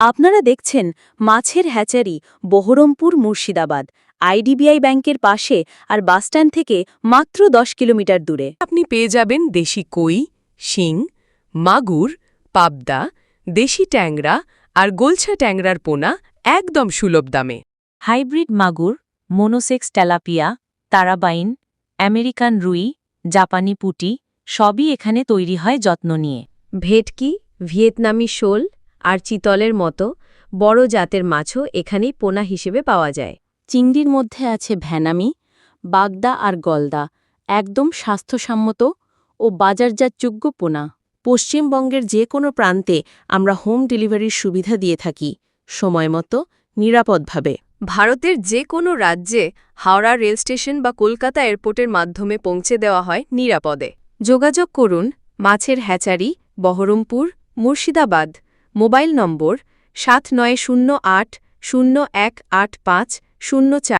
আপনারা দেখছেন মাছের হ্যাচারি, বহরমপুর মুর্শিদাবাদ, আইডিবিআই ব্যাংকের পাশে আর বাসস্ট্যান্ড থেকে মাত্র দশ কিলোমিটার দূরে। আপনি পেয়ে যাবেন দেশি কই, শিং, মাগুর, পাবদা, দেশি ট্যাংরা আর গোলছা ট্যাংরার পোনা একদম সুলভ দামে। হাইব্রিড মাগুর, মোনোসেক্স তেলাপিয়া তারাবাইন, আমেরিকান রুই, জাপানি পুটি সবই এখানে তৈরি হয় যত্ন নিয়ে। ভেটকি, ভিয়েতনামি শোল আর চিতলের মতো বড় জাতের মাছও এখানেই পোনা হিসেবে পাওয়া যায়। চিংড়ির মধ্যে আছে ভ্যানামি বাগদা আর গলদা, একদম স্বাস্থ্যসম্মত ও বাজারজাতযোগ্য পোনা। পশ্চিমবঙ্গের যে কোনো প্রান্তে আমরা হোম ডেলিভারির সুবিধা দিয়ে থাকি সময়মতো নিরাপদভাবে। ভারতের যে কোনো রাজ্যে হাওড়া রেল স্টেশন বা কলকাতা এয়ারপোর্টের মাধ্যমে পৌঁছে দেওয়া হয় নিরাপদে। যোগাযোগ করুন, মাছের hatchery, Baharampur, Murshidabad. Mobile number সাত নয় শূন্য আট শূন্য এক আট পাঁচ শূন্য চার।